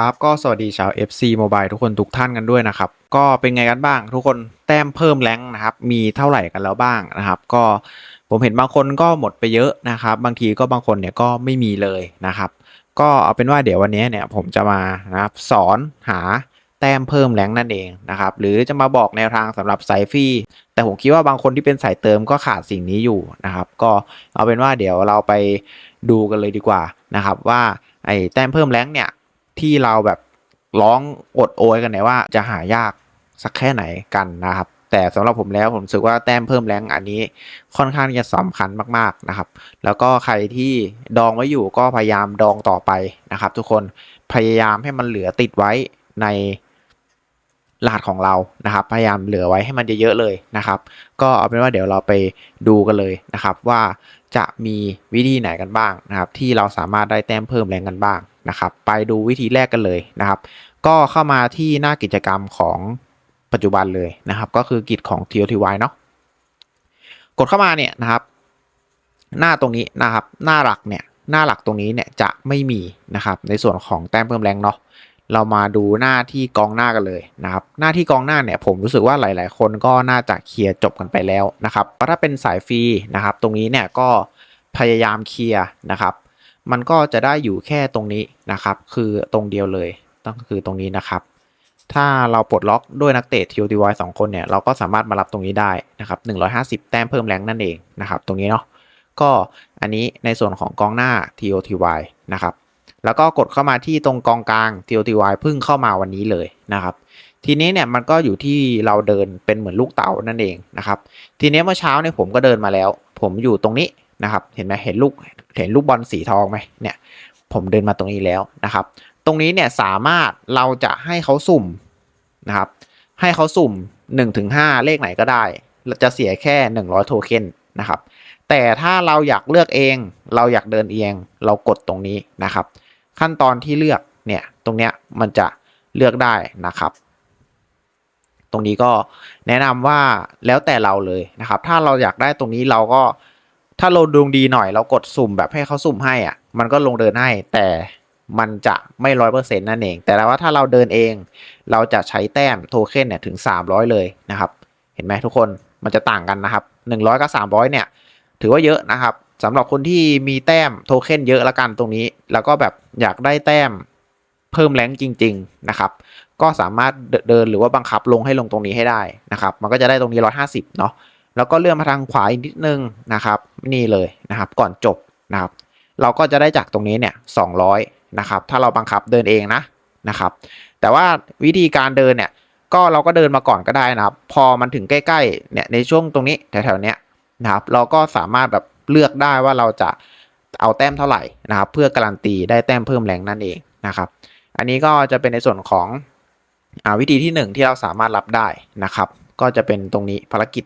ครับ ก็สวัสดีชาว FC Mobile ทุกคนทุกท่านกันด้วยนะครับ ก็เป็นไงกันบ้าง ทุกคนแต้มเพิ่มแรงนะครับ มีเท่าไหร่กันแล้วบ้างนะครับ ก็ผมเห็นบางคนก็หมดไปเยอะนะครับ บางทีก็บางคนเนี่ยก็ไม่มีเลยนะครับ ก็เอาเป็นว่าเดี๋ยววันนี้เนี่ยผมจะมานะครับสอนหาแต้มเพิ่มแรงนั่นเองนะครับ หรือจะมาบอกแนวทางสำหรับสายฟรีแต่ผมคิดว่าบางคนที่เป็นสายเติมก็ขาดสิ่งนี้อยู่นะครับ ก็เอาเป็นว่าเดี๋ยวเราไปดูกันเลยดีกว่านะครับ ว่าไอ้แต้มเพิ่มแรงเนี่ย ที่เราแบบร้องอดโอยกันเนี่ยว่าจะหายากสักแค่ไหนกันนะครับ แต่สำหรับผมแล้วผมรู้สึกว่าแต้มเพิ่มแรงอันนี้ค่อนข้างจะสำคัญมากๆนะครับ แล้วก็ใครที่ดองไว้อยู่ก็พยายามดองต่อไปนะครับ ทุกคนพยายามให้มันเหลือติดไว้ในรหัสของเรานะครับ พยายามเหลือไว้ให้มันเยอะๆเลยนะครับ ก็เอาเป็นว่าเดี๋ยวเราไปดูกันเลยนะครับ ว่าจะมีวิธีไหนกันบ้างนะครับ ที่เราสามารถได้แต้มเพิ่มแรงกันบ้าง นะครับ ไปดูวิธีแรกกันเลยนะครับ ก็เข้ามาที่หน้ากิจกรรมของปัจจุบันเลยนะครับ ก็คือกิจของ TOTY เนาะกดเข้ามาเนี่ยนะครับ หน้าตรงนี้นะครับ หน้าหลักเนี่ยหน้าหลักตรงนี้เนี่ยจะไม่มีนะครับ ในส่วนของแต้มเพิ่มแรงเนาะเรามาดูหน้าที่กองหน้ากันเลยนะครับ หน้าที่กองหน้าเนี่ยผมรู้สึกว่าหลาย ๆ คนก็น่าจะเคลียร์จบกันไปแล้วนะครับถ้าเป็นสายฟรีนะครับ ตรงนี้เนี่ยก็พยายามเคลียร์นะครับ มันก็จะได้อยู่แค่ตรงนี้นะครับ คือตรงเดียวเลยต้องคือตรงนี้นะครับ ถ้าเราปลดล็อกด้วยนักเตะ TOTY สองคนเนี่ยเราก็สามารถมารับตรงนี้ได้นะครับ 150 แต้มเพิ่มแรงนั่นเองนะครับ ตรงนี้เนาะก็อันนี้ในส่วนของกองหน้า TOTY นะครับ แล้วก็กดเข้ามาที่ตรงกองกลาง TOTY เพิ่งเข้ามาวันนี้เลยนะครับ ทีนี้เนี่ยมันก็อยู่ที่เราเดินเป็นเหมือนลูกเต๋านั่นเองนะครับ ทีนี้เมื่อเช้าเนี่ยผมก็เดินมาแล้ว ผมอยู่ตรงนี้ นะครับ เห็นไหมเห็นลูกเห็นลูกบอลสีทองไหมเนี่ยผมเดินมาตรงนี้แล้วนะครับ ตรงนี้เนี่ยสามารถเราจะให้เขาสุ่มนะครับ ให้เขาสุ่ม1ถึง5เลขไหนก็ได้ จะเสียแค่ 100 โทเค็นนะครับ แต่ถ้าเราอยากเลือกเอง เราอยากเดินเองเรากดตรงนี้นะครับ ขั้นตอนที่เลือกเนี่ยตรงเนี้ยมันจะเลือกได้นะครับ ตรงนี้ก็แนะนำว่าแล้วแต่เราเลยนะครับ ถ้าเราอยากได้ตรงนี้เราก็ ถ้าเราดวงดีหน่อยเรากดสุ่มแบบให้เขาสุ่มให้อะ มันก็ลงเดินให้ แต่มันจะไม่ร้อยเปอร์เซ็นต์นั่นเอง แต่ว่าถ้าเราเดินเอง เราจะใช้แต้มโทเค็นเนี่ยถึง 300 เลยนะครับ เห็นไหมทุกคนมันจะต่างกันนะครับ 100 กับ 300 เนี่ย ถือว่าเยอะนะครับสำหรับคนที่มีแต้มโทเค็นเยอะละกันตรงนี้ แล้วก็แบบอยากได้แต้มเพิ่มแรงจริง ๆนะครับ ก็สามารถเดินหรือว่าบังคับลงให้ลงตรงนี้ให้ได้นะครับ มันก็จะได้ตรงนี้ 150 เนาะ แล้วก็เลื่อนมาทางขวาอีกนิดนึงนะครับนี่เลยนะครับ ก่อนจบนะครับ เราก็จะได้จากตรงนี้เนี่ย200นะครับ ถ้าเราบังคับเดินเองนะนะครับ แต่ว่าวิธีการเดินเนี่ย ก็เราก็เดินมาก่อนก็ได้นะครับ พอมันถึงใกล้ๆเนี่ยในช่วงตรงนี้แถวๆเนี้ยนะครับ เราก็สามารถแบบเลือกได้ว่าเราจะเอาแต้มเท่าไหร่นะครับ เพื่อการันตีได้แต้มเพิ่มแรงนั่นเองนะครับ อันนี้ก็จะเป็นในส่วนของอวิธีที่หนึ่งที่เราสามารถรับได้นะครับ ก็จะเป็นตรงนี้ภารกิจ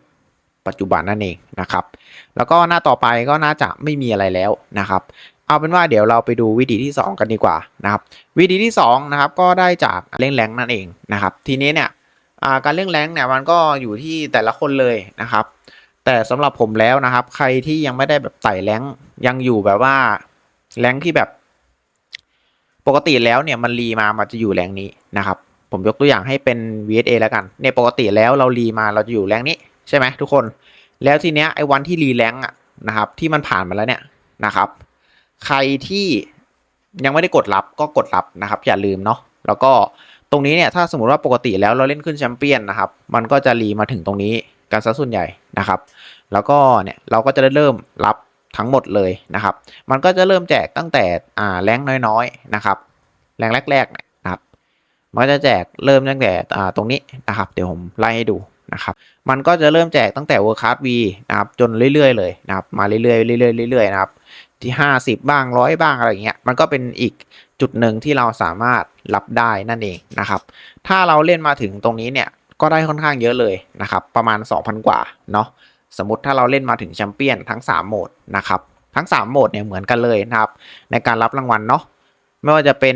ปัจจุบันนั่นเองนะครับ แล้วก็หน้าต่อไปก็น่าจะไม่มีอะไรแล้วนะครับ เอาเป็นว่าเดี๋ยวเราไปดูวิธีที่ 2 กันดีกว่านะครับวิธีที่2นะครับก็ได้จากเล่งแรงนั่นเองนะครับ ทีนี้เนี่ยการเล่งแรงเนี่ยมันก็อยู่ที่แต่ละคนเลยนะครับ แต่สำหรับผมแล้วนะครับ ใครที่ยังไม่ได้แบบไต่แรงยังอยู่แบบว่าแรงที่แบบ ปกติแล้วเนี่ยมันรีมามันจะอยู่แรงนี้นะครับผมยกตัวอย่างให้เป็น VSA แล้วกันเนี่ยปกติแล้วเรารีมาเราจะอยู่แรงนี้ ใช่ไหมทุกคน แล้วทีเนี้ยไอ้วันที่รีแรงอะนะครับ ที่มันผ่านมาแล้วเนี่ยนะครับ ใครที่ยังไม่ได้กดรับก็กดรับนะครับ อย่าลืมเนาะแล้วก็ตรงนี้เนี่ยถ้าสมมติว่าปกติแล้วเราเล่นขึ้นแชมเปี้ยนนะครับ มันก็จะรีมาถึงตรงนี้กันซะส่วนใหญ่นะครับ แล้วก็เนี่ยเราก็จะได้เริ่มรับทั้งหมดเลยนะครับ มันก็จะเริ่มแจกตั้งแต่อ่าแรงน้อยๆนะครับ แรงแรกๆเนี่ยนะครับ มันก็จะแจกเริ่มตั้งแต่อ่าตรงนี้นะครับ เดี๋ยวผมไล่ให้ดู นะครับ มันก็จะเริ่มแจกตั้งแต่ World Class V นะครับจนเรื่อยๆเลยนะครับมาเรื่อยๆเรื่อยๆเรื่อยๆนะครับที่ 50 บ้างร้อยบ้างอะไรอย่างเงี้ยมันก็เป็นอีกจุดหนึ่งที่เราสามารถรับได้นั่นเองนะครับ ถ้าเราเล่นมาถึงตรงนี้เนี่ยก็ได้ค่อนข้างเยอะเลยนะครับประมาณ 2,000 กว่าเนาะสมมติถ้าเราเล่นมาถึงแชมเปี้ยนทั้ง 3 โหมดนะครับทั้ง 3 โหมดเนี่ยเหมือนกันเลยนะครับในการรับรางวัลเนาะไม่ว่าจะเป็น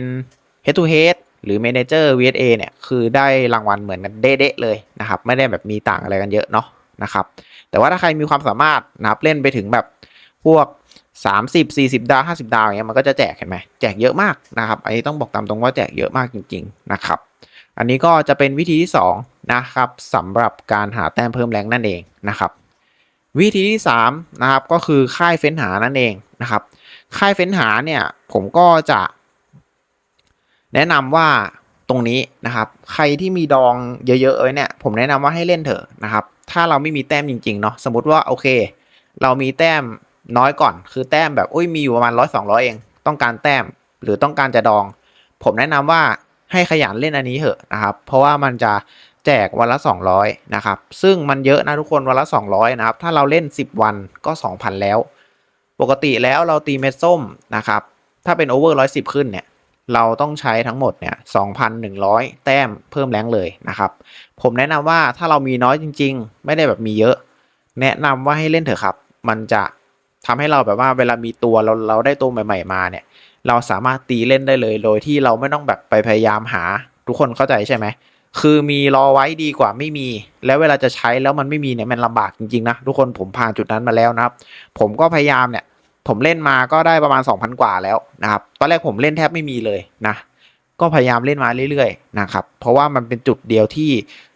head to head หรือ manager VSA เนี่ยคือได้รางวัลเหมือนกันเด๊ะเลยนะครับ ไม่ได้แบบมีต่างอะไรกันเยอะเนาะนะครับแต่ว่าถ้าใครมีความสามารถนะครับเล่นไปถึงแบบพวก 30 40 ดาว 50 ดาวอย่างเงี้ยมันก็จะแจกเห็นไหมแจกเยอะมากนะครับอันนี้ต้องบอกตามตรงว่าแจกเยอะมากจริง ๆ นะครับ อันนี้ก็จะเป็นวิธีที่ 2 นะครับสำหรับการหาแต้มเพิ่มแรงนั่นเองนะครับ วิธีที่ 3 นะครับก็คือค่ายเฟ้นหานั่นเองนะครับ ค่ายเฟ้นหาเนี่ยผมก็จะ แนะนำว่าตรงนี้นะครับ ใครที่มีดองเยอะๆเอ้ยเนี่ย ผมแนะนำว่าให้เล่นเถอะนะครับ ถ้าเราไม่มีแต้มจริงๆเนาะสมมติว่าโอเค เรามีแต้มน้อยก่อน คือแต้มแบบอุ้ยมีอยู่ประมาณร้อยสองร้อยเอง ต้องการแต้มหรือต้องการจะดอง ผมแนะนำว่าให้ขยันเล่นอันนี้เถอะนะครับ เพราะว่ามันจะแจกวันละ 200 นะครับ ซึ่งมันเยอะนะทุกคนวันละ 200 นะครับ ถ้าเราเล่น 10 วันก็ 2,000 แล้ว ปกติแล้วเราตีเม็ดส้มนะครับ ถ้าเป็นโอเวอร์110 ขึ้นเนี่ย เราต้องใช้ทั้งหมดเนี่ย 2,100 แต้มเพิ่มแรงเลยนะครับ ผมแนะนำว่าถ้าเรามีน้อยจริง ๆ ไม่ได้แบบมีเยอะ แนะนำว่าให้เล่นเถอะครับ มันจะทำให้เราแบบว่าเวลามีตัวเราเราได้ตัวใหม่ ๆ มาเนี่ย เราสามารถตีเล่นได้เลย โดยที่เราไม่ต้องแบบไปพยายามหา ทุกคนเข้าใจใช่ไหม คือมีรอไว้ดีกว่าไม่มี แล้วเวลาจะใช้แล้วมันไม่มีเนี่ยมันลำบากจริงๆนะทุกคนผมผ่านจุดนั้นมาแล้วนะครับ ผมก็พยายามเนี่ย ผมเล่นมาก็ได้ประมาณ 2,000 กว่าแล้วนะครับ ตอนแรกผมเล่นแทบไม่มีเลยนะ ก็พยายามเล่นมาเรื่อยๆนะครับ เพราะว่ามันเป็นจุดเดียวที่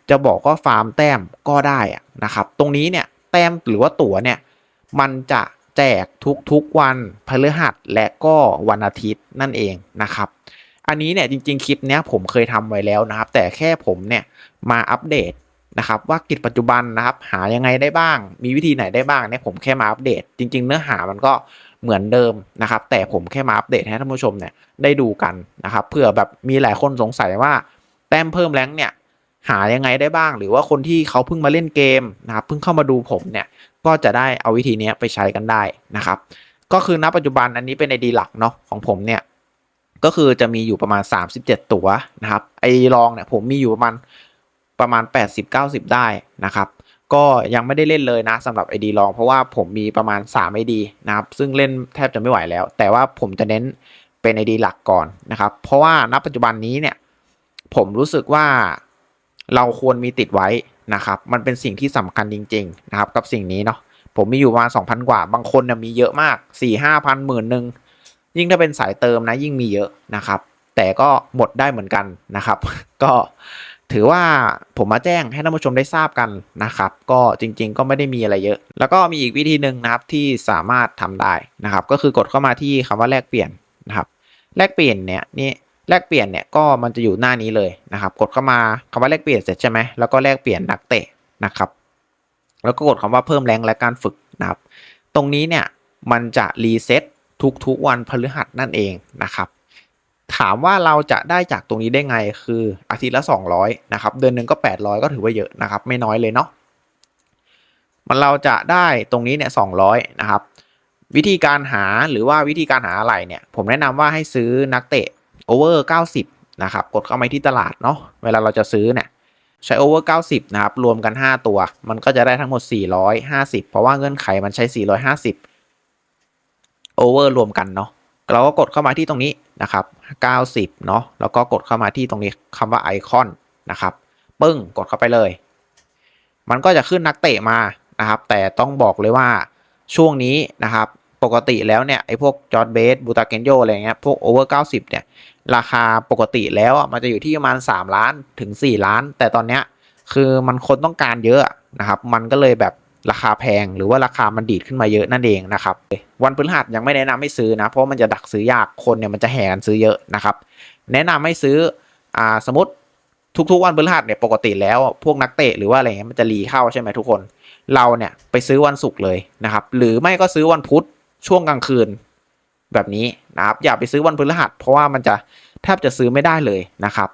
จะบอกว่าฟาร์มแต้มก็ได้นะครับ ตรงนี้เนี่ยแต้มหรือว่าตั๋วเนี่ยมันจะแจกทุกๆวันพฤหัสและก็วันอาทิตย์นั่นเองนะครับ อันนี้เนี่ยจริงๆคลิปเนี้ยผมเคยทำไว้แล้วนะครับ แต่แค่ผมเนี่ยมาอัปเดต นะครับว่ากิจปัจจุบันนะครับ หายังไงได้บ้าง มีวิธีไหนได้บ้างเนี่ยผมแค่มาอัปเดต จริง ๆ เนื้อหามันก็เหมือนเดิมนะครับ แต่ผมแค่มาอัปเดตให้ท่านผู้ชมเนี่ยได้ดูกันนะครับเผื่อแบบมีหลายคนสงสัยว่าแต้มเพิ่มแรงเนี่ยหายังไงได้บ้าง หรือว่าคนที่เขาเพิ่งมาเล่นเกมนะครับเพิ่งเข้ามาดูผมเนี่ยก็จะได้เอาวิธีนี้ไปใช้กันได้นะครับ ก็คือณปัจจุบันอันนี้เป็นไอดีหลักเนาะของผมเนี่ยก็คือจะมีอยู่ประมาณ 37 ตัวนะครับไอรองเนี่ยผมมีอยู่ประมาณ ประมาณ 80-90 ได้นะครับ ก็ยังไม่ได้เล่นเลยนะสำหรับ ID รองเพราะว่าผมมีประมาณ 3 ID นะครับ ซึ่งเล่นแทบจะไม่ไหวแล้ว แต่ว่าผมจะเน้นเป็น ID หลักก่อนนะครับ เพราะว่าณปัจจุบันนี้เนี่ย ผมรู้สึกว่าเราควรมีติดไว้นะครับ มันเป็นสิ่งที่สำคัญจริง ๆ นะครับ กับสิ่งนี้เนาะผมมีอยู่ประมาณ2,000 กว่า บางคนเนี่ยมีเยอะมาก 4 5 พันหมื่นหนึ่งยิ่งถ้าเป็นสายเติมนะยิ่งมีเยอะนะครับ แต่ก็หมดได้เหมือนกันนะครับ ก็ ถือว่าผมมาแจ้งให้ท่านผู้ชมได้ทราบกันนะครับ ก็จริง ๆ ก็ไม่ได้มีอะไรเยอะ แล้วก็มีอีกวิธีหนึ่งนะครับที่สามารถทำได้นะครับ ก็คือกดเข้ามาที่คำว่าแลกเปลี่ยนนะครับ แลกเปลี่ยนเนี่ยนี่แลกเปลี่ยนเนี่ยก็มันจะอยู่หน้านี้เลยนะครับ กดเข้ามาคำว่าแลกเปลี่ยนเสร็จใช่ไหมแล้วก็แลกเปลี่ยนนักเตะนะครับแล้วก็กดคำว่าเพิ่มแรงและการฝึกนะครับ ตรงนี้เนี่ยมันจะรีเซ็ตทุกๆวันพฤหัสนั่นเองนะครับ ถามว่าเราจะได้จากตรงนี้ได้ไงคืออาทิตย์ละ 200นะครับเดือนหนึ่งก็ 800 ก็ถือว่าเยอะนะครับ ไม่น้อยเลยเนาะมันเราจะได้ตรงนี้เนี่ย200นะครับ วิธีการหาหรือว่าวิธีการหาอะไรเนี่ย ผมแนะนำว่าให้ซื้อนักเตะโอเวอร์90นะครับกดเข้ามาที่ตลาดเนาะเวลาเราจะซื้อเนี่ยใช้โอเวอร์90นะครับรวมกัน 5 ตัว มันก็จะได้ทั้งหมด 450 เพราะว่าเงื่อนไขมันใช้ 450โอเวอร์รวมกันเนาะ เราก็กดเข้ามาที่ตรงนี้นะครับ90เนาะแล้วก็กดเข้ามาที่ตรงนี้คำว่าไอคอนนะครับปึ้งกดเข้าไปเลย มันก็จะขึ้นนักเตะมานะครับ แต่ต้องบอกเลยว่าช่วงนี้นะครับ ปกติแล้วเนี่ยไอพวกจอร์ดเบสบูตาเกนโยอะไรเงี้ยพวกโอเวอร์90 เนี่ย ราคาปกติแล้วมันจะอยู่ที่ประมาณ 3 ล้านถึง 4 ล้าน แต่ตอนเนี้ยคือมันคนต้องการเยอะนะครับ มันก็เลยแบบ ราคาแพงหรือว่าราคามันดีดขึ้นมาเยอะนั่นเองนะครับวันพฤหัสยังไม่แนะนำให้ซื้อนะ เพราะมันจะดักซื้อยากคนเนี่ยมันจะแห่กันซื้อเยอะนะครับ แนะนำให้ซื้ออ่าสมมติทุกๆวันพฤหัสเนี่ยปกติแล้วพวกนักเตะหรือว่าอะไรเงี้ยมันจะรีเข้าใช่ไหมทุกคน เราเนี่ยไปซื้อวันศุกร์เลยนะครับ หรือไม่ก็ซื้อวันพุธช่วงกลางคืนแบบนี้นะครับ อย่าไปซื้อวันพฤหัส เพราะว่ามันจะแทบจะซื้อไม่ได้เลยนะครับ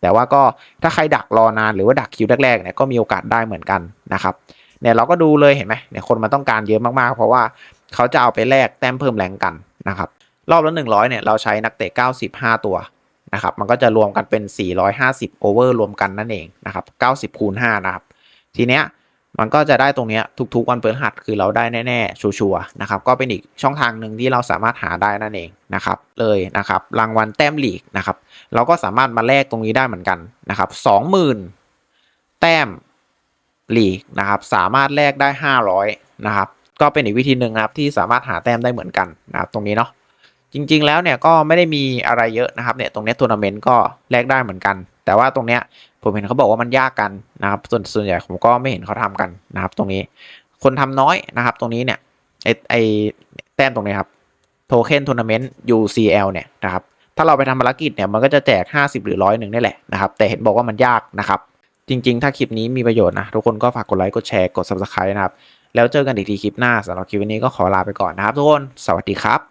แต่ว่าก็ถ้าใครดักรอนานหรือว่าดักคิวแรกๆเนี่ยก็มีโอกาสได้เหมือนกันนะครับ เนี่ยเราก็ดูเลยเห็นไหมเนี่ยคนมันต้องการเยอะมากๆ เพราะว่าเขาจะเอาไปแลกแต้มเพิ่มแรงกันนะครับรอบละ 100เนี่ยเราใช้นักเตะ 95 ตัวนะครับมันก็จะรวมกันเป็น 450โอเวอร์รวมกันนั่นเองนะครับ90คูณ5นะครับทีเนี้ยมันก็จะได้ตรงเนี้ยทุกๆวันเปิดหัดคือเราได้แน่ๆ ชัวร์ๆนะครับก็เป็นอีกช่องทางหนึ่งที่เราสามารถหาได้นั่นเองนะครับเลยนะครับรางวัลแต้มหลีกนะครับเราก็สามารถมาแลกตรงนี้ได้เหมือนกันนะครับ20,000 แต้ม ลีกนะครับสามารถแลกได้ 500นะครับก็เป็นอีกวิธีหนึ่งนะครับที่สามารถหาแต้มได้เหมือนกันนะครับตรงนี้เนาะจริง ๆ แล้วเนี่ยก็ไม่ได้มีอะไรเยอะนะครับเนี่ยตรงนี้ทัวร์นาเมนต์ก็แลกได้เหมือนกัน แต่ว่าตรงเนี้ยผมเห็นเขาบอกว่ามันยากกันนะครับส่วนส่วนใหญ่ผมก็ไม่เห็นเขาทำกันนะครับ ตรงนี้คนทำน้อยนะครับ ตรงนี้เนี่ยไอไอแต้มตรงนี้ครับโทเค็นทัวร์นาเมนต์ UCL เนี่ยนะครับถ้าเราไปทำภารกิจเนี่ยมันก็จะแจก 50 หรือร้อยหนึ่งนี่แหละนะครับแต่เห็นบอกว่ามันยากนะครับ จริง ๆ ถ้าคลิปนี้มีประโยชน์นะ ทุกคนก็ฝากกดไลค์ กดแชร์ กด subscribe นะครับ แล้วเจอกันอีกทีคลิปหน้าสำหรับคลิปวันนี้ก็ขอลาไปก่อนนะครับทุกคน สวัสดีครับ